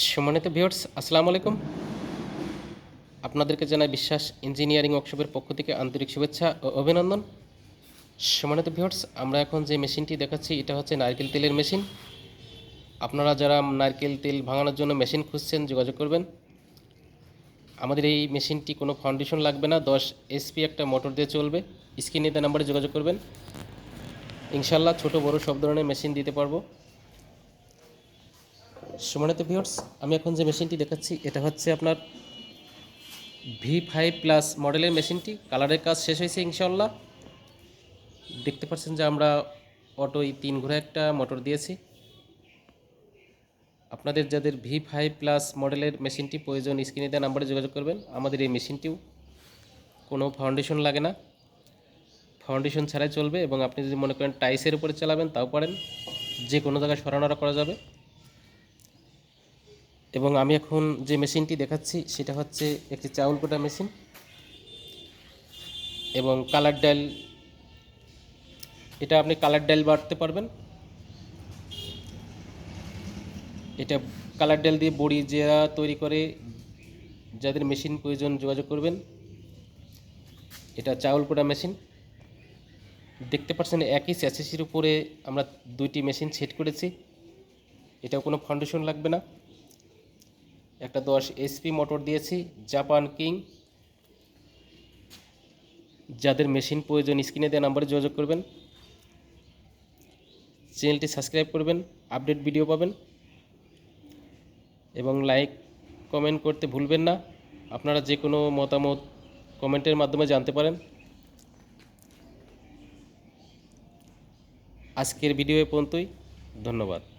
সম্মানিত ভিউয়ার্স, আসসালামু আলাইকুম। আপনাদেরকে জানাই বিশ্বাস ইঞ্জিনিয়ারিং ওয়ার্কশপের পক্ষ থেকে আন্তরিক শুভেচ্ছা ও অভিনন্দন। সম্মানিত ভিউয়ার্স, আমরা এখন যে মেশিনটি দেখাচ্ছি, এটা হচ্ছে নারকেল তেলের মেশিন। আপনারা যারা নারকেল তেল ভাঙানোর জন্য মেশিন খুঁজছেন, যোগাযোগ করবেন। আমাদের এই মেশিনটি কোনো ফাউন্ডেশন লাগবে না, দশ এসপি একটা মোটর দিয়ে চলবে। স্ক্রিনে দেওয়া নাম্বারে যোগাযোগ করবেন। ইনশাল্লাহ ছোট বড় সব ধরনের মেশিন দিতে পারব। সুমানিত ভিউয়ার্স, আমি এখন যে মেশিনটি দেখাচ্ছি, এটা হচ্ছে আপনার ভি ফাইভ প্লাস মডেলের মেশিনটি। কালারের কাজ শেষ হয়েছে ইনশাল্লাহ দেখতে পাচ্ছেন যে আমরা অটোই তিন ঘোড়া একটা মোটর দিয়েছি। আপনাদের যাদের ভি ফাইভ প্লাস মডেলের মেশিনটি প্রয়োজন, স্ক্রিনে দেওয়া নাম্বারে যোগাযোগ করবেন। আমাদের এই মেশিনটিও কোনো ফাউন্ডেশন লাগে না। ফাউন্ডেশন ছাড়াই চলবে এবং আপনি যদি মনে করেন টাইসের উপরে চালাবেন, তাও পারেন। যে কোনো জায়গায় সরানোরা করা যাবে। এবং আমি এখন যে মেশিনটি দেখাচ্ছি, সেটা হচ্ছে একটি চাউল কোটা মেশিন এবং কালার ডাল। এটা আপনি কালার ডাল বাড়তে পারবেন। এটা কালার ডাল দিয়ে বড়ি যারা তৈরি করে যাদের মেশিন প্রয়োজন যোগাযোগ করবেন। এটা চাউল কোটা মেশিন। দেখতে পাচ্ছেন একই স্যাসেসির উপরে আমরা দুইটি মেশিন সেট করেছি। এটাও কোনো ফাউন্ডেশন লাগবে না। একটা দশ এসপি মোটর দিয়েছি, জাপান কিং। যাদের মেশিন প্রয়োজন, স্ক্রিনে দেওয়া নাম্বারে যোগাযোগ করবেন। চ্যানেলটি সাবস্ক্রাইব করবেন, আপডেট ভিডিও পাবেন। এবং লাইক, কমেন্ট করতে ভুলবেন না। আপনারা যে কোনো মতামত কমেন্টের মাধ্যমে জানতে পারেন। আজকের ভিডিও এ পর্যন্তই। ধন্যবাদ।